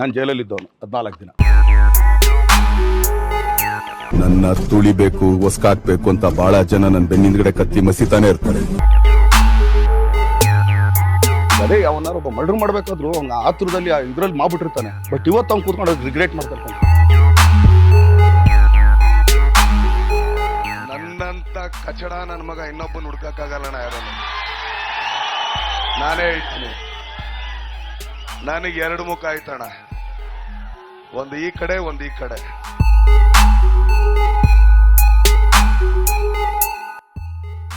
ನಾನು ಜೈಲಲ್ಲಿದ್ದವನು ಹದಿನಾಲ್ಕು ದಿನ. ನನ್ನ ತುಳಿಬೇಕು ಹೊಸ್ಕಾಕ್ಬೇಕು ಅಂತ ಬಹಳ ಜನ ನನ್ನ ಬೆನ್ನಿಂದ್ಗಡೆ ಕತ್ತಿ ಮಸಿತಾನೆ ಇರ್ತಾರೆ. ಅದೇ ಅವನಾರು ಒಬ್ಬ ಮರ್ಡರ್ ಮಾಡ್ಬೇಕಾದ್ರು ಅವ್ನ ಆತುರದಲ್ಲಿ ಇದ್ರಲ್ಲಿ ಮಾಡ್ಬಿಟ್ಟಿರ್ತಾನೆ ಬಟ್ ಇವತ್ತು ಅವ್ನು ಕೂತ್ಕೊಂಡು ರಿಗ್ರೆಟ್ ಮಾಡ್ತಿರ್ತಾನೆ ನನ್ನಂತ ಕಚಡ ನನ್ನ ಮಗ ಇನ್ನೊಬ್ಬನ ಹುಡ್ಕಕ್ಕಾಗಲ್ಲ ಯಾರನ್ನು. ನಾನೇ ಹೇಳ್ತೀನಿ. ನನಗೆ ಎರಡು ಮುಖ ಆಯ್ತಣ್ಣ. ಒಂದು ಈ ಕಡೆ, ಒಂದು ಈ ಕಡೆ.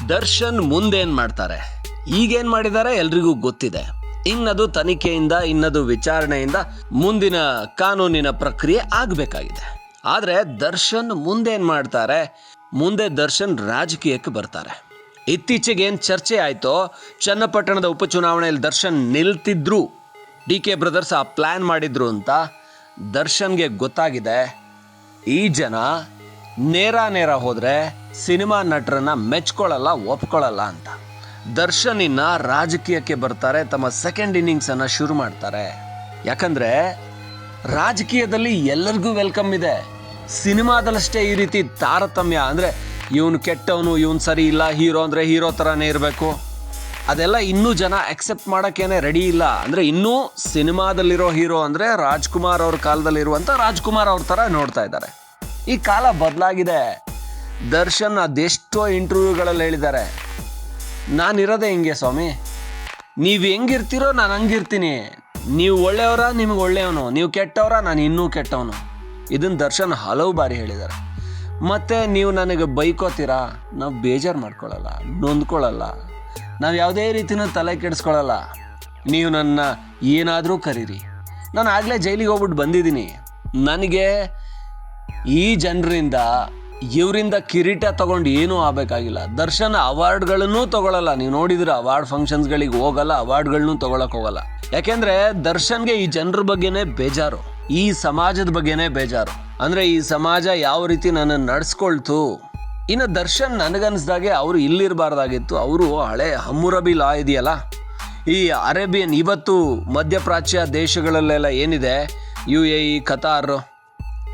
ದರ್ಶನ್ ಮುಂದೇನ್ ಮಾಡ್ತಾರೆ? ಈಗೇನ್ ಮಾಡಿದ್ದಾರೆ ಎಲ್ರಿಗೂ ಗೊತ್ತಿದೆ. ಇನ್ನದು ತನಿಖೆಯಿಂದ, ಇನ್ನದು ವಿಚಾರಣೆಯಿಂದ ಮುಂದಿನ ಕಾನೂನಿನ ಪ್ರಕ್ರಿಯೆ ಆಗಬೇಕಾಗಿದೆ. ಆದರೆ ದರ್ಶನ್ ಮುಂದೇನು ಮಾಡ್ತಾರೆ? ಮುಂದೆ ದರ್ಶನ್ ರಾಜಕೀಯಕ್ಕೆ ಬರ್ತಾರೆ. ಇತ್ತೀಚೆಗೆ ಏನು ಚರ್ಚೆ ಆಯ್ತೋ, ಚನ್ನಪಟ್ಟಣದ ಉಪಚುನಾವಣೆಯಲ್ಲಿ ದರ್ಶನ್ ನಿಲ್ತಿದ್ರು. ಡಿ ಕೆ ಬ್ರದರ್ಸ್ ಆ ಪ್ಲ್ಯಾನ್ ಮಾಡಿದ್ರು ಅಂತ. ದರ್ಶನ್ಗೆ ಗೊತ್ತಾಗಿದೆ, ಈ ಜನ ನೇರ ನೇರ ಹೋದರೆ ಸಿನಿಮಾ ನಟರನ್ನ ಮೆಚ್ಕೊಳ್ಳಲ್ಲ, ಒಪ್ಕೊಳ್ಳಲ್ಲ ಅಂತ. ದರ್ಶನ್ ಇನ್ನ ರಾಜಕೀಯಕ್ಕೆ ಬರ್ತಾರೆ, ತಮ್ಮ ಸೆಕೆಂಡ್ ಇನ್ನಿಂಗ್ಸ್ ಅನ್ನ ಶುರು ಮಾಡ್ತಾರೆ. ಯಾಕಂದ್ರೆ ರಾಜಕೀಯದಲ್ಲಿ ಎಲ್ಲರಿಗೂ ವೆಲ್ಕಮ್ ಇದೆ. ಸಿನಿಮಾದಲ್ಲಷ್ಟೇ ಈ ರೀತಿ ತಾರತಮ್ಯ ಅಂದ್ರೆ, ಇವನು ಕೆಟ್ಟವನು, ಇವನು ಸರಿ ಇಲ್ಲ, ಹೀರೋ ಅಂದ್ರೆ ಹೀರೋ ಥರನೇ ಇರಬೇಕು. ಅದೆಲ್ಲ ಇನ್ನೂ ಜನ ಅಕ್ಸೆಪ್ಟ್ ಮಾಡೋಕ್ಕೇನೆ ರೆಡಿ ಇಲ್ಲ. ಅಂದರೆ ಇನ್ನೂ ಸಿನಿಮಾದಲ್ಲಿರೋ ಹೀರೋ ಅಂದರೆ ರಾಜ್ಕುಮಾರ್ ಅವ್ರ ಕಾಲದಲ್ಲಿರುವಂಥ ರಾಜ್ಕುಮಾರ್ ಅವ್ರ ಥರ ನೋಡ್ತಾ ಇದ್ದಾರೆ. ಈ ಕಾಲ ಬದಲಾಗಿದೆ. ದರ್ಶನ್ ಅದೆಷ್ಟೋ ಇಂಟರ್ವ್ಯೂಗಳಲ್ಲಿ ಹೇಳಿದ್ದಾರೆ. ನಾನಿರೋದೇ ಹಿಂಗೆ ಸ್ವಾಮಿ. ನೀವು ಹೆಂಗಿರ್ತೀರೋ ನಾನು ಹಂಗಿರ್ತೀನಿ. ನೀವು ಒಳ್ಳೆಯವರ, ನಿಮ್ಗೆ ಒಳ್ಳೆಯವನು. ನೀವು ಕೆಟ್ಟವರ, ನಾನು ಇನ್ನೂ ಕೆಟ್ಟವನು. ಇದನ್ನು ದರ್ಶನ್ ಹಲವು ಬಾರಿ ಹೇಳಿದ್ದಾರೆ. ಮತ್ತು ನೀವು ನನಗೆ ಬೈಕೋತೀರಾ? ನಾವು ಬೇಜಾರು ಮಾಡ್ಕೊಳ್ಳಲ್ಲ, ನೊಂದ್ಕೊಳ್ಳಲ್ಲ. ನಾವು ಯಾವುದೇ ರೀತಿನೂ ತಲೆ ಕೆಡಿಸ್ಕೊಳ್ಳಲ್ಲ ನೀವು ನನ್ನ ಏನಾದರೂ ಕರೀರಿ. ನಾನು ಆಗಲೇ ಜೈಲಿಗೆ ಹೋಗ್ಬಿಟ್ಟು ಬಂದಿದ್ದೀನಿ. ನನಗೆ ಈ ಜನರಿಂದ, ಇವರಿಂದ ಕಿರೀಟ ತೊಗೊಂಡು ಏನೂ ಆಗಬೇಕಾಗಿಲ್ಲ. ದರ್ಶನ ಅವಾರ್ಡ್ಗಳನ್ನು ತಗೊಳ್ಳಲ್ಲ ನೀವು ನೋಡಿದ್ರೆ ಅವಾರ್ಡ್ ಫಂಕ್ಷನ್ಸ್ಗಳಿಗೆ ಹೋಗಲ್ಲ, ಅವಾರ್ಡ್ಗಳನ್ನೂ ತೊಗೊಳಕ್ಕೆ ಹೋಗಲ್ಲ. ಯಾಕೆಂದರೆ ದರ್ಶನ್ಗೆ ಈ ಜನರ ಬಗ್ಗೆನೇ ಬೇಜಾರು. ಈ ಸಮಾಜದ ಬಗ್ಗೆನೇ ಬೇಜಾರು. ಅಂದರೆ ಈ ಸಮಾಜ ಯಾವ ರೀತಿ ನನ್ನನ್ನು ನಡೆಸ್ಕೊಳ್ತು? ಇನ್ನು ದರ್ಶನ್ ನನಗನ್ಸ್ದಾಗೆ ಅವರು ಇಲ್ಲಿರಬಾರ್ದಾಗಿತ್ತು. ಅವರು ಹಳೆ ಹಮ್ಮುರಬಿ ಲಾ ಇದೆಯಲ್ಲ? ಈ ಅರೇಬಿಯನ್ ಇವತ್ತು ಮಧ್ಯಪ್ರಾಚ್ಯ ದೇಶಗಳಲ್ಲೆಲ್ಲ ಏನಿದೆ? ಯು ಎ ಇ ಕತಾರ್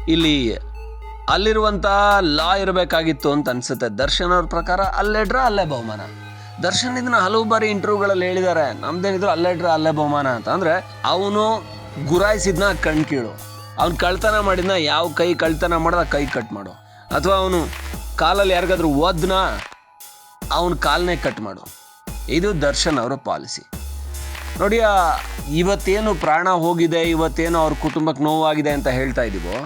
ಇಲ್ಲಿ ಅಲ್ಲಿರುವಂಥ ಲಾ ಇರಬೇಕಾಗಿತ್ತು ಅಂತ ಅನ್ಸುತ್ತೆ. ದರ್ಶನ್ ಅವ್ರ ಪ್ರಕಾರ ಅಲ್ಲೆಡ್ರ ಅಲ್ಲೇ ಬಹುಮಾನ. ದರ್ಶನ್ ಇದನ್ನ ಹಲವು ಬಾರಿ ಇಂಟರ್ವ್ಯೂಗಳಲ್ಲಿ ಹೇಳಿದ್ದಾರೆ. ನಮ್ದೇನಿದ್ರು ಅಲ್ಲೆಡ್ರ ಅಲ್ಲೇ ಬಹುಮಾನ ಅಂತ. ಅಂದರೆ ಅವನು ಗುರಾಯಿಸಿದ್ನ ಕಣ್ ಕೀಳು ಅವ್ನು ಕಳ್ತನ ಮಾಡಿದ್ನ ಯಾವ ಕೈ ಕಳ್ತನ ಮಾಡಿದ ಕೈ ಕಟ್ ಮಾಡು. ಅಥವಾ ಅವನು ಕಾಲಲ್ಲಿ ಯಾರಿಗಾದ್ರೂ ಓದ್ನ ಅವನ ಕಾಲನೇ ಕಟ್ ಮಾಡು. ಇದು ದರ್ಶನ್ ಅವರ ಪಾಲಿಸಿ. ನೋಡಿ ಇವತ್ತೇನು ಪ್ರಾಣ ಹೋಗಿದೆ, ಇವತ್ತೇನು ಅವ್ರ ಕುಟುಂಬಕ್ಕೆ ನೋವಾಗಿದೆ ಅಂತ ಹೇಳ್ತಾ ಇದೀವೋ,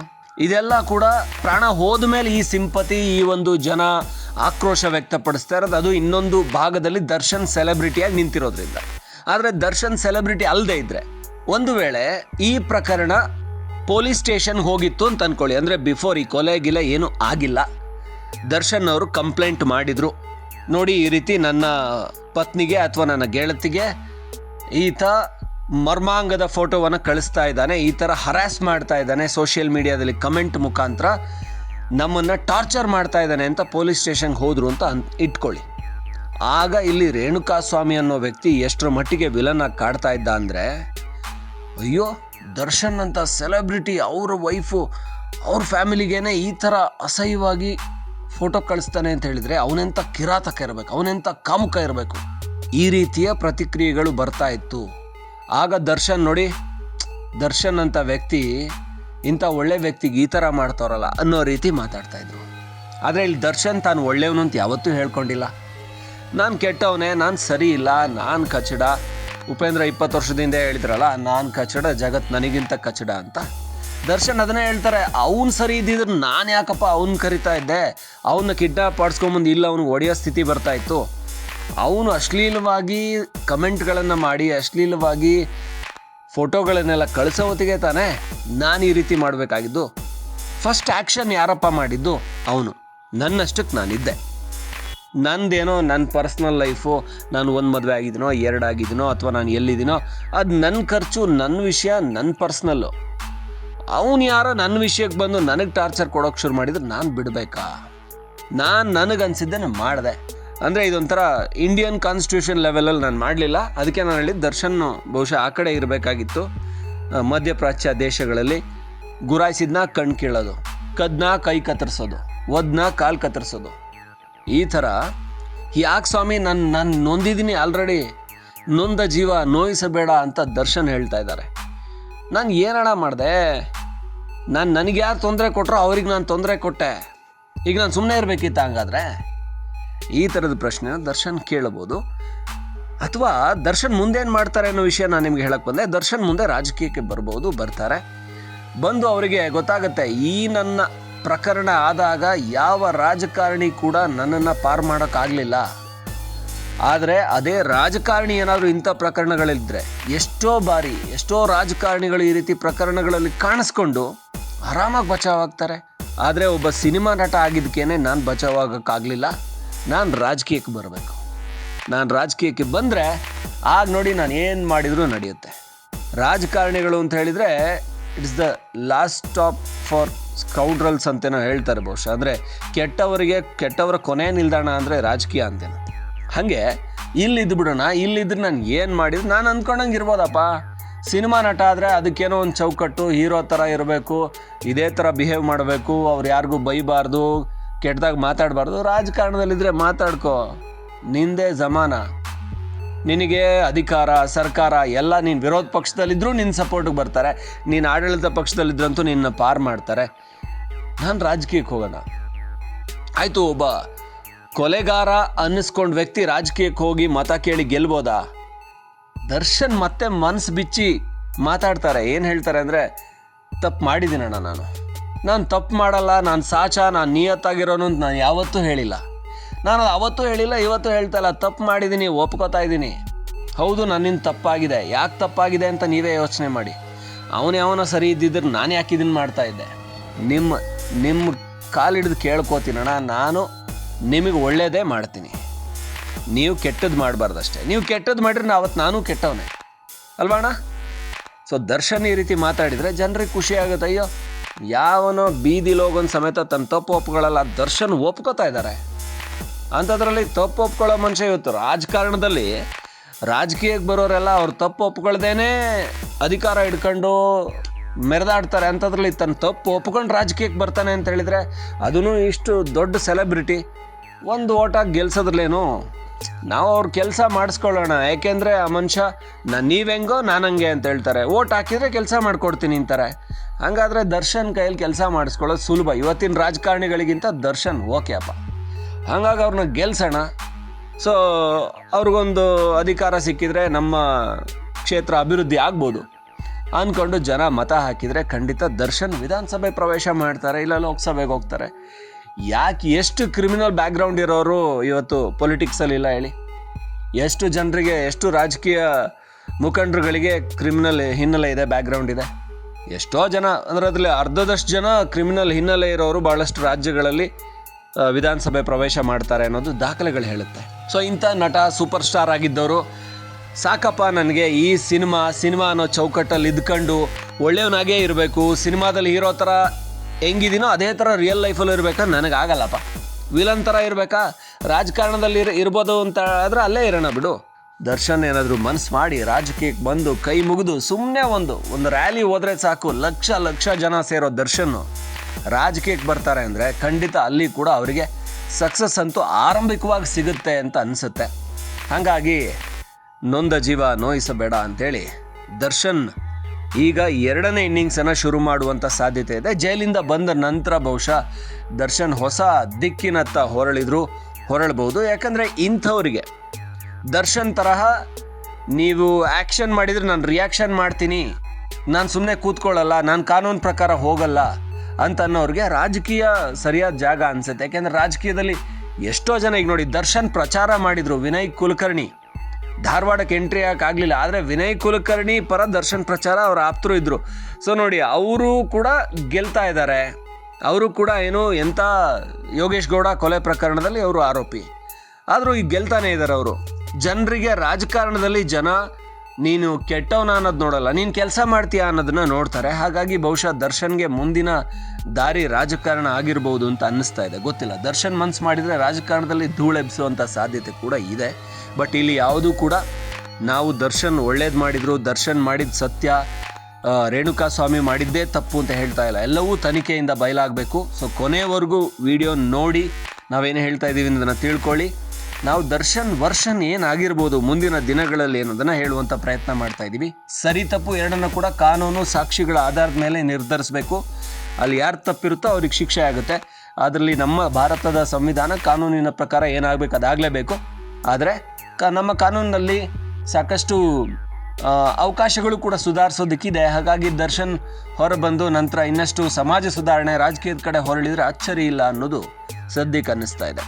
ಇದೆಲ್ಲ ಕೂಡ ಪ್ರಾಣ ಹೋದ ಮೇಲೆ ಈ ಸಿಂಪತಿ, ಈ ಒಂದು ಜನ ಆಕ್ರೋಶ ವ್ಯಕ್ತಪಡಿಸ್ತಾ ಇರೋದು, ಅದು ಇನ್ನೊಂದು ಭಾಗದಲ್ಲಿ ದರ್ಶನ್ ಸೆಲೆಬ್ರಿಟಿಯಾಗಿ ನಿಂತಿರೋದ್ರಿಂದ. ಆದರೆ ದರ್ಶನ್ ಸೆಲೆಬ್ರಿಟಿ ಅಲ್ಲದೆ ಇದ್ರೆ, ಒಂದು ವೇಳೆ ಈ ಪ್ರಕರಣ ಪೊಲೀಸ್ ಸ್ಟೇಷನ್ ಹೋಗಿತ್ತು ಅಂತ ಅನ್ಕೊಳ್ಳಿ. ಅಂದರೆ ಬಿಫೋರ್ ಈ ಕೊಲೆ ಗಿಲೆ ಏನೂ ಆಗಿಲ್ಲ. ದರ್ಶನ್ ಅವರು ಕಂಪ್ಲೇಂಟ್ ಮಾಡಿದರು. ನೋಡಿ, ಈ ರೀತಿ ನನ್ನ ಪತ್ನಿಗೆ ಅಥವಾ ನನ್ನ ಗೆಳತಿಗೆ ಈತ ಮರ್ಮಾಂಗದ ಫೋಟೋವನ್ನು ಕಳಿಸ್ತಾ ಇದ್ದಾನೆ, ಈ ಥರ ಹರಾಸ್ ಮಾಡ್ತಾ ಇದ್ದಾನೆ ಸೋಷಿಯಲ್ ಮೀಡಿಯಾದಲ್ಲಿ ಕಮೆಂಟ್ ಮುಖಾಂತರ ನಮ್ಮನ್ನು ಟಾರ್ಚರ್ ಮಾಡ್ತಾ ಇದ್ದಾನೆ ಅಂತ ಪೊಲೀಸ್ ಸ್ಟೇಷನ್ಗೆ ಹೋದರು ಅಂತ ಅನ್, ಇಟ್ಕೊಳ್ಳಿ. ಆಗ ಇಲ್ಲಿ ರೇಣುಕಾ ಸ್ವಾಮಿ ಅನ್ನೋ ವ್ಯಕ್ತಿ ಎಷ್ಟರ ಮಟ್ಟಿಗೆ ವಿಲನ್ ಆಗಿ ಕಾಡ್ತಾ ಇದ್ದ ಅಂದರೆ, ಅಯ್ಯೋ, ದರ್ಶನ್ ಅಂತ ಸೆಲೆಬ್ರಿಟಿ ಅವ್ರ ವೈಫು ಅವ್ರ ಫ್ಯಾಮಿಲಿಗೇನೆ ಈ ಥರ ಅಸಹ್ಯವಾಗಿ ಫೋಟೋ ಕಳಿಸ್ತಾನೆ ಅಂತ ಹೇಳಿದರೆ ಅವನೆಂಥ ಕಿರಾತಕ ಇರಬೇಕು, ಅವನೆಂಥ ಕಾಮುಕ ಇರಬೇಕು. ಈ ರೀತಿಯ ಪ್ರತಿಕ್ರಿಯೆಗಳು ಬರ್ತಾ ಇತ್ತು. ಆಗ ದರ್ಶನ್ ನೋಡಿ, ದರ್ಶನ್ ಅಂತ ವ್ಯಕ್ತಿ, ಇಂಥ ಒಳ್ಳೆ ವ್ಯಕ್ತಿಗೆ ಈ ಥರ ಮಾಡ್ತಾರಲ್ಲ ಅನ್ನೋ ರೀತಿ ಮಾತಾಡ್ತಾ ಇದ್ರು. ಆದರೆ ಇಲ್ಲಿ ದರ್ಶನ್ ತಾನು ಒಳ್ಳೆಯವನು ಅಂತ ಯಾವತ್ತೂ ಹೇಳ್ಕೊಂಡಿಲ್ಲ. ನಾನು ಕೆಟ್ಟವನೇ, ನಾನು ಸರಿ ಇಲ್ಲ, ನಾನು ಕಚಡ. ಉಪೇಂದ್ರ ಇಪ್ಪತ್ತು ವರ್ಷದಿಂದ ಹೇಳಿದ್ರಲ್ಲ, ನಾನು ಕಚಡ, ಜಗತ್ ನನಗಿಂತ ಕಚಡ ಅಂತ. ದರ್ಶನ್ ಅದನ್ನೇ ಹೇಳ್ತಾರೆ, ಅವ್ನು ಸರಿ ಇದ್ದಿದ್ರೆ ನಾನು ಯಾಕಪ್ಪ ಅವ್ನು ಕರಿತಾ ಇದ್ದೆ? ಅವನ್ನ ಕಿಡ್ನಾಪ್ ಮಾಡಿಸ್ಕೊಂಬಂದು ಇಲ್ಲ, ಅವ್ನಿಗೆ ಒಡೆಯೋ ಸ್ಥಿತಿ ಬರ್ತಾ ಇತ್ತು. ಅವನು ಅಶ್ಲೀಲವಾಗಿ ಕಮೆಂಟ್ಗಳನ್ನು ಮಾಡಿ, ಅಶ್ಲೀಲವಾಗಿ ಫೋಟೋಗಳನ್ನೆಲ್ಲ ಕಳಿಸೋ ಹೊತ್ತಿಗೆ ತಾನೇ ನಾನು ಈ ರೀತಿ ಮಾಡಬೇಕಾಗಿದ್ದು. ಫಸ್ಟ್ ಆ್ಯಕ್ಷನ್ ಯಾರಪ್ಪ ಮಾಡಿದ್ದು? ಅವನು. ನನ್ನಷ್ಟಕ್ಕೆ ನಾನಿದ್ದೆ. ನಂದೇನೋ ನನ್ನ ಪರ್ಸ್ನಲ್ ಲೈಫು, ನಾನು ಒಂದು ಮದುವೆ ಆಗಿದ್ದೀನೋ ಎರಡು ಆಗಿದ್ದೀನೋ ಅಥವಾ ನಾನು ಎಲ್ಲಿದ್ದೀನೋ, ಅದು ನನ್ನ ಖರ್ಚು ನನ್ನ ವಿಷಯ ನನ್ನ ಪರ್ಸ್ನಲ್ಲು. ಅವನು ಯಾರೋ ನನ್ನ ವಿಷಯಕ್ಕೆ ಬಂದು ನನಗೆ ಟಾರ್ಚರ್ ಕೊಡೋಕೆ ಶುರು ಮಾಡಿದ್ರೆ ನಾನು ಬಿಡಬೇಕಾ? ನಾನು ನನಗನ್ಸಿದ್ದೆ ಮಾಡಿದೆ. ಅಂದರೆ ಇದೊಂಥರ ಇಂಡಿಯನ್ ಕಾನ್ಸ್ಟಿಟ್ಯೂಷನ್ ಲೆವೆಲಲ್ಲಿ ನಾನು ಮಾಡಲಿಲ್ಲ. ಅದಕ್ಕೆ ನಾನು ಹೇಳಿದ್ದು ದರ್ಶನ್ ಬಹುಶಃ ಆ ಕಡೆ ಇರಬೇಕಾಗಿತ್ತು. ಮಧ್ಯಪ್ರಾಚ್ಯ ದೇಶಗಳಲ್ಲಿ ಗುರಾಯಿಸಿದ್ನ ಕಣ್ ಕೀಳೋದು, ಕದ್ನ ಕೈ ಕತ್ತರಿಸೋದು, ಒದ್ನ ಕಾಲು ಕತ್ತರಿಸೋದು. ಈ ಥರ ಯಾಕೆ ಸ್ವಾಮಿ ನಾನು ನಾನು ನೊಂದಿದ್ದೀನಿ ಆಲ್ರೆಡಿ ನೊಂದ ಜೀವ ನೋಯಿಸಬೇಡ ಅಂತ ದರ್ಶನ್ ಹೇಳ್ತಾ ಇದ್ದಾರೆ. ನಾನು ಏನಡ ಮಾಡಿದೆ? ನಾನು ನನಗೆ ಯಾರು ತೊಂದರೆ ಕೊಟ್ಟರೋ ಅವ್ರಿಗೆ ನಾನು ತೊಂದರೆ ಕೊಟ್ಟೆ. ಈಗ ನಾನು ಸುಮ್ಮನೆ ಇರಬೇಕಿತ್ತ ಹಂಗಾದ್ರೆ? ಈ ಥರದ ಪ್ರಶ್ನೆ ದರ್ಶನ್ ಕೇಳಬಹುದು ಅಥವಾ ದರ್ಶನ್ ಮುಂದೇನು ಮಾಡ್ತಾರೆ ಅನ್ನೋ ವಿಷಯ ನಾನು ನಿಮ್ಗೆ ಹೇಳಕ್ಕೆ ಬಂದೆ. ದರ್ಶನ್ ಮುಂದೆ ರಾಜಕೀಯಕ್ಕೆ ಬರ್ಬೋದು, ಬರ್ತಾರೆ. ಬಂದು ಅವರಿಗೆ ಗೊತ್ತಾಗುತ್ತೆ, ಈ ನನ್ನ ಪ್ರಕರಣ ಆದಾಗ ಯಾವ ರಾಜಕಾರಣಿ ಕೂಡ ನನ್ನನ್ನು ಪಾರು ಮಾಡೋಕ್ಕಾಗಲಿಲ್ಲ ಆದರೆ ಅದೇ ರಾಜಕಾರಣಿ ಏನಾದರೂ ಇಂಥ ಪ್ರಕರಣಗಳಿದ್ದರೆ ಎಷ್ಟೋ ಬಾರಿ, ಎಷ್ಟೋ ರಾಜಕಾರಣಿಗಳು ಈ ರೀತಿ ಪ್ರಕರಣಗಳಲ್ಲಿ ಕಾಣಿಸ್ಕೊಂಡು ಆರಾಮಾಗಿ ಬಚಾವಾಗ್ತಾರೆ ಆದರೆ ಒಬ್ಬ ಸಿನಿಮಾ ನಟ ಆಗಿದ್ದಕ್ಕೇನೆ ನಾನು ಬಚಾವಾಗಕ್ಕಾಗಲಿಲ್ಲ ನಾನು ರಾಜಕೀಯಕ್ಕೆ ಬರಬೇಕು. ನಾನು ರಾಜಕೀಯಕ್ಕೆ ಬಂದರೆ ಆಗ ನೋಡಿ ನಾನು ಏನು ಮಾಡಿದರೂ ನಡೆಯುತ್ತೆ. ರಾಜಕಾರಣಿಗಳು ಅಂತ ಹೇಳಿದರೆ it's the last stop for scoundrels ಅಂತೇನೋ ಹೇಳ್ತಾರೆ ಬಹುಶಃ. ಅಂದರೆ ಕೆಟ್ಟವರಿಗೆ, ಕೆಟ್ಟವರ ಕೊನೆ ನಿಲ್ದಾಣ ಅಂದರೆ ರಾಜಕೀಯ ಅಂತೇನೋ. ಹಾಗೆ, ಇಲ್ಲಿದ್ದು ಬಿಡೋಣ ಇಲ್ಲಿದ್ರೆ ನಾನು ಏನು ಮಾಡಿದ್ರು ನಾನು ಅಂದ್ಕೊಂಡಂಗೆ ಇರ್ಬೋದಪ್ಪ. ಸಿನಿಮಾ ನಟ ಆದರೆ ಅದಕ್ಕೇನೋ ಒಂದು ಚೌಕಟ್ಟು, ಹೀರೋ ಥರ ಇರಬೇಕು, ಇದೇ ಥರ ಬಿಹೇವ್ ಮಾಡಬೇಕು, ಅವ್ರು ಯಾರಿಗೂ ಬೈಬಾರ್ದು ಕೆಟ್ಟದಾಗ ಮಾತಾಡಬಾರ್ದು ರಾಜಕಾರಣದಲ್ಲಿದ್ದರೆ ಮಾತಾಡ್ಕೋ. ನಿಂದೇ ಜಮಾನ. ನಿನಗೆ ಅಧಿಕಾರ, ಸರ್ಕಾರ, ಎಲ್ಲ ನೀನು ವಿರೋಧ ಪಕ್ಷದಲ್ಲಿದ್ದರೂ ನಿನ್ನ ಸಪೋರ್ಟಿಗೆ ಬರ್ತಾರೆ. ನೀನು ಆಡಳಿತ ಪಕ್ಷದಲ್ಲಿದ್ದರಂತೂ ನಿನ್ನ ಪಾರ್ ಮಾಡ್ತಾರೆ. ನಾನು ರಾಜಕೀಯಕ್ಕೆ ಹೋಗೋಣ. ಆಯಿತು, ಒಬ್ಬ ಕೊಲೆಗಾರ ಅನ್ನಿಸ್ಕೊಂಡ್ ವ್ಯಕ್ತಿ ರಾಜಕೀಯಕ್ಕೆ ಹೋಗಿ ಮತ ಕೇಳಿ ಗೆಲ್ಬೋದಾ? ದರ್ಶನ್ ಮತ್ತೆ ಮನಸ್ಸು ಬಿಚ್ಚಿ ಮಾತಾಡ್ತಾರೆ. ಏನು ಹೇಳ್ತಾರೆ ಅಂದರೆ, ತಪ್ಪು ಮಾಡಿದ್ದೀನಣ್ಣ ನಾನು. ನಾನು ತಪ್ಪು ಮಾಡಲ್ಲ, ನಾನು ಸಾಚ, ನಾನು ನಿಯತ್ತಾಗಿರೋನು ಅಂತ ನಾನು ಯಾವತ್ತೂ ಹೇಳಿಲ್ಲ. ನಾನು ಅವತ್ತೂ ಹೇಳಿಲ್ಲ, ಇವತ್ತು ಹೇಳ್ತಾ ಇಲ್ಲ. ತಪ್ಪು ಮಾಡಿದ್ದೀನಿ ಒಪ್ಕೋತಾ ಇದ್ದೀನಿ ಹೌದು, ನನ್ನಿಂದ ತಪ್ಪಾಗಿದೆ. ಯಾಕೆ ತಪ್ಪಾಗಿದೆ ಅಂತ ನೀವೇ ಯೋಚನೆ ಮಾಡಿ. ಅವನು ಯಾವನ ಸರಿ ಇದ್ದಿದ್ರೆ ನಾನು ಯಾಕೆ ಇದನ್ನು ಮಾಡ್ತಾ ಇದ್ದೆ? ನಿಮ್ಮ ನಿಮ್ಮ ಕಾಲಿಡಿದು ಕೇಳ್ಕೋತೀನಣ್ಣ ನಾನು ನಿಮಗೆ ಒಳ್ಳೇದೇ ಮಾಡ್ತೀನಿ. ನೀವು ಕೆಟ್ಟದ್ದು ಮಾಡಬಾರ್ದಷ್ಟೇ. ನೀವು ಕೆಟ್ಟದ್ದು ಮಾಡಿದ್ರೆ ಅವತ್ತು ನಾನು ಕೆಟ್ಟವನೇ. ಅಲ್ವಾ ಅಣ್ಣ? ಸೊ ದರ್ಶನ್ ಈ ರೀತಿ ಮಾತಾಡಿದರೆ ಜನರಿಗೆ ಖುಷಿ ಆಗುತ್ತೆ. ಅಯ್ಯೋ, ಯಾವನೋ ಬೀದಿಲೋಗೊಂದು ಸಮೇತ ತನ್ನ ತಪ್ಪು ಒಪ್ಕೊಳ್ಳಲ್ಲ. ದರ್ಶನ್ ಒಪ್ಕೋತಾ ಇದ್ದಾರೆ. ಅಂಥದ್ರಲ್ಲಿ ತಪ್ಪು ಒಪ್ಕೊಳ್ಳೋ ಮನುಷ್ಯ ಇವತ್ತು ರಾಜಕಾರಣದಲ್ಲಿ ರಾಜಕೀಯಕ್ಕೆ ಬರೋರೆಲ್ಲ ಅವ್ರು ತಪ್ಪು ಒಪ್ಕೊಳ್ದೇನೆ ಅಧಿಕಾರ ಹಿಡ್ಕೊಂಡು ಮೆರೆದಾಡ್ತಾರೆ. ಅಂಥದ್ರಲ್ಲಿ ತನ್ನ ತಪ್ಪು ಒಪ್ಕೊಂಡು ರಾಜಕೀಯಕ್ಕೆ ಬರ್ತಾನೆ ಅಂತ ಹೇಳಿದರೆ ಅದೂ ಇಷ್ಟು ದೊಡ್ಡ ಸೆಲೆಬ್ರಿಟಿ ಒಂದು ಓಟ ಗೆಲ್ಸೋದ್ರಲ್ಲೇನು? ನಾವು ಅವ್ರ ಕೆಲಸ ಮಾಡಿಸ್ಕೊಳ್ಳೋಣ. ಯಾಕೆಂದರೆ ಆ ಮನುಷ್ಯ ನಾನು ನೀವೆಂಗೋ ನಾನು ಹಂಗೆ ಅಂತ ಹೇಳ್ತಾರೆ. ಓಟ್ ಹಾಕಿದರೆ ಕೆಲಸ ಮಾಡ್ಕೊಡ್ತೀನಿ ಅಂತಾರೆ. ಹಂಗಾದ್ರೆ ದರ್ಶನ್ ಕೈಯಲ್ಲಿ ಕೆಲಸ ಮಾಡಿಸ್ಕೊಳ್ಳೋದು ಸುಲಭ. ಇವತ್ತಿನ ರಾಜಕಾರಣಿಗಳಿಗಿಂತ ದರ್ಶನ್ ಓಕೆ ಅಪ್ಪ. ಹಂಗಾಗಿ ಅವ್ರನ್ನ ಗೆಲ್ಸೋಣ. ಸೊ ಅವ್ರಿಗೊಂದು ಅಧಿಕಾರ ಸಿಕ್ಕಿದ್ರೆ ನಮ್ಮ ಕ್ಷೇತ್ರ ಅಭಿವೃದ್ಧಿ ಆಗ್ಬೋದು. ಅಂದ್ಕೊಂಡು ಜನ ಮತ ಹಾಕಿದರೆ ಖಂಡಿತ ದರ್ಶನ್ ವಿಧಾನಸಭೆ ಪ್ರವೇಶ ಮಾಡ್ತಾರೆ, ಇಲ್ಲ ಲೋಕಸಭೆಗೆ ಹೋಗ್ತಾರೆ. ಯಾಕೆ ಎಷ್ಟು ಕ್ರಿಮಿನಲ್ ಬ್ಯಾಕ್ಗ್ರೌಂಡ್ ಇರೋರು ಇವತ್ತು ಪೊಲಿಟಿಕ್ಸಲ್ಲಿ ಇಲ್ಲ ಹೇಳಿ? ಎಷ್ಟು ಜನರಿಗೆ, ಎಷ್ಟು ರಾಜಕೀಯ ಮುಖಂಡರುಗಳಿಗೆ ಕ್ರಿಮಿನಲ್ ಹಿನ್ನೆಲೆ ಇದೆ ಬ್ಯಾಕ್ಗ್ರೌಂಡ್ ಇದೆ? ಎಷ್ಟೋ ಜನ, ಅಂದರೆ ಅದರಲ್ಲಿ ಅರ್ಧದಷ್ಟು ಜನ ಕ್ರಿಮಿನಲ್ ಹಿನ್ನೆಲೆ ಇರೋರು ಭಾಳಷ್ಟು ರಾಜ್ಯಗಳಲ್ಲಿ ವಿಧಾನಸಭೆ ಪ್ರವೇಶ ಮಾಡ್ತಾರೆ ಅನ್ನೋದು ದಾಖಲೆಗಳು ಹೇಳುತ್ತೆ. ಸೊ ಇಂಥ ನಟ ಸೂಪರ್ ಸ್ಟಾರ್ ಆಗಿದ್ದವರು, ಸಾಕಪ್ಪ ನನಗೆ ಈ ಸಿನಿಮಾ ಸಿನಿಮಾ ಅನ್ನೋ ಚೌಕಟ್ಟಲ್ಲಿ ಇದ್ಕೊಂಡು ಒಳ್ಳೆಯವನಾಗೇ ಇರಬೇಕು, ಸಿನಿಮಾದಲ್ಲಿ ಹೀರೋ ಥರ ಹೆಂಗಿದ್ದೀನೋ ಅದೇ ಥರ ರಿಯಲ್ ಲೈಫಲ್ಲಿ ಇರಬೇಕಾ? ನನಗಾಗಲ್ಲಪ್ಪ. ವಿಲನ್ ಥರ ಇರಬೇಕಾ? ರಾಜಕಾರಣದಲ್ಲಿ ಇರ್ ಇರ್ಬೋದು ಅಂತ ಆದರೆ ಅಲ್ಲೇ ಇರೋಣ ಬಿಡು. ದರ್ಶನ್ ಏನಾದರೂ ಮನ್ಸು ಮಾಡಿ ರಾಜಕೀಯಕ್ಕೆ ಬಂದು ಕೈ ಮುಗಿದು ಸುಮ್ಮನೆ ಒಂದು ಒಂದು ರ್ಯಾಲಿ ಹೋದರೆ ಸಾಕು. ಲಕ್ಷ ಲಕ್ಷ ಜನ ಸೇರೋ ದರ್ಶನ್ ರಾಜಕೀಯಕ್ಕೆ ಬರ್ತಾರೆ ಅಂದರೆ ಖಂಡಿತ ಅಲ್ಲಿ ಕೂಡ ಅವರಿಗೆ ಸಕ್ಸಸ್ ಅಂತೂ ಆರಂಭಿಕವಾಗಿ ಸಿಗುತ್ತೆ ಅಂತ ಅನಿಸುತ್ತೆ. ಹಾಗಾಗಿ ನೊಂದ ಜೀವ ನೋಯಿಸಬೇಡ ಅಂತೇಳಿ ದರ್ಶನ್ ಈಗ ಎರಡನೇ ಇನ್ನಿಂಗ್ಸನ್ನು ಶುರು ಮಾಡುವಂಥ ಸಾಧ್ಯತೆ ಇದೆ. ಜೈಲಿಂದ ಬಂದ ನಂತರ ಬಹುಶಃ ದರ್ಶನ್ ಹೊಸ ದಿಕ್ಕಿನತ್ತ ಹೊರಳಿದ್ರು, ಹೊರಳಬಹುದು. ಯಾಕಂದರೆ ಇಂಥವರಿಗೆ ದರ್ಶನ್ ತರಹ ನೀವು ಆ್ಯಕ್ಷನ್ ಮಾಡಿದರೆ ನಾನು ರಿಯಾಕ್ಷನ್ ಮಾಡ್ತೀನಿ, ನಾನು ಸುಮ್ಮನೆ ಕೂತ್ಕೊಳ್ಳಲ್ಲ, ನಾನು ಕಾನೂನು ಪ್ರಕಾರ ಹೋಗಲ್ಲ ಅಂತ ಅನ್ನೋರಿಗೆ ರಾಜಕೀಯ ಸರಿಯಾದ ಜಾಗ ಅನ್ಸುತ್ತೆ. ಯಾಕೆಂದರೆ ರಾಜಕೀಯದಲ್ಲಿ ಎಷ್ಟೋ ಜನ ಈಗ ನೋಡಿ, ದರ್ಶನ್ ಪ್ರಚಾರ ಮಾಡಿದರು, ವಿನಯ್ ಕುಲಕರ್ಣಿ. ಧಾರವಾಡಕ್ಕೆ ಎಂಟ್ರಿ ಆಗಲಿಲ್ಲ ಆದರೆ ವಿನಯ್ ಕುಲಕರ್ಣಿ ಪರ ದರ್ಶನ್ ಪ್ರಚಾರ ಅವ್ರ ಆಪ್ತರು ಇದ್ದರು ಸೊ ನೋಡಿ, ಅವರು ಕೂಡ ಗೆಲ್ತಾ ಇದ್ದಾರೆ ಅವರು ಕೂಡ ಏನು ಎಂಥ ಯೋಗೇಶ್ ಗೌಡ ಕೊಲೆ ಪ್ರಕರಣದಲ್ಲಿ ಅವರು ಆರೋಪಿ. ಆದರೂ ಈಗ ಗೆಲ್ತಾನೆ ಇದ್ದಾರೆ ಅವರು. ಜನರಿಗೆ ರಾಜಕಾರಣದಲ್ಲಿ ಜನ, ನೀನು ಕೆಟ್ಟವನ ಅನ್ನೋದು ನೋಡಲ್ಲ. ನೀನು ಕೆಲಸ ಮಾಡ್ತೀಯಾ ಅನ್ನೋದನ್ನ ನೋಡ್ತಾರೆ. ಹಾಗಾಗಿ ಬಹುಶಃ ದರ್ಶನ್ಗೆ ಮುಂದಿನ ದಾರಿ ರಾಜಕಾರಣ ಆಗಿರ್ಬೋದು ಅಂತ ಅನ್ನಿಸ್ತಾ ಇದೆ. ಗೊತ್ತಿಲ್ಲ. ದರ್ಶನ್ ಮನ್ಸು ಮಾಡಿದರೆ ರಾಜಕಾರಣದಲ್ಲಿ ಧೂಳೆಬ್ಸುವಂಥ ಸಾಧ್ಯತೆ ಕೂಡ ಇದೆ. ಬಟ್ ಇಲ್ಲಿ ಯಾವುದೂ ಕೂಡ ನಾವು ದರ್ಶನ್ ಒಳ್ಳೇದು ಮಾಡಿದ್ರು, ದರ್ಶನ್ ಮಾಡಿದ ಸತ್ಯ ರೇಣುಕಾ ಸ್ವಾಮಿ ಮಾಡಿದ್ದೇ ತಪ್ಪು ಅಂತ ಹೇಳ್ತಾ ಇಲ್ಲ. ಎಲ್ಲವೂ ತನಿಖೆಯಿಂದ ಬಯಲಾಗಬೇಕು. ಸೊ ಕೊನೆಯವರೆಗೂ ವಿಡಿಯೋ ನೋಡಿ, ನಾವೇನು ಹೇಳ್ತಾ ಇದ್ದೀವಿ ಅನ್ನೋದನ್ನು ತಿಳ್ಕೊಳ್ಳಿ. ನಾವು ದರ್ಶನ್ ವರ್ಷನ್ ಏನಾಗಿರ್ಬೋದು, ಮುಂದಿನ ದಿನಗಳಲ್ಲಿ ಅನ್ನೋದನ್ನು ಹೇಳುವಂಥ ಪ್ರಯತ್ನ ಮಾಡ್ತಾ ಇದ್ದೀವಿ ಸರಿ ತಪ್ಪು ಎರಡನ್ನು ಕೂಡ ಕಾನೂನು ಸಾಕ್ಷಿಗಳ ಆಧಾರದ ಮೇಲೆ ನಿರ್ಧರಿಸಬೇಕು. ಅಲ್ಲಿ ಯಾರು ತಪ್ಪಿರುತ್ತೋ ಅವ್ರಿಗೆ ಶಿಕ್ಷೆ ಆಗುತ್ತೆ. ಅದರಲ್ಲಿ ನಮ್ಮ ಭಾರತದ ಸಂವಿಧಾನ ಕಾನೂನಿನ ಪ್ರಕಾರ ಏನಾಗಬೇಕು ಅದಾಗಲೇಬೇಕು. ಆದರೆ ಕ ನಮ್ಮ ಕಾನೂನಿನಲ್ಲಿ ಸಾಕಷ್ಟು ಅವಕಾಶಗಳು ಕೂಡ ಸುಧಾರಿಸೋದಕ್ಕಿದೆ. ಹಾಗಾಗಿ ದರ್ಶನ್ ಹೊರಬಂದು ನಂತರ ಇನ್ನಷ್ಟು ಸಮಾಜ ಸುಧಾರಣೆ, ರಾಜಕೀಯದ ಕಡೆ ಹೊರಳಿದರೆ ಅಚ್ಚರಿ ಇಲ್ಲ ಅನ್ನೋದು ಸದ್ಯಕ್ಕೆ ಅನ್ನಿಸ್ತಾ ಇದೆ.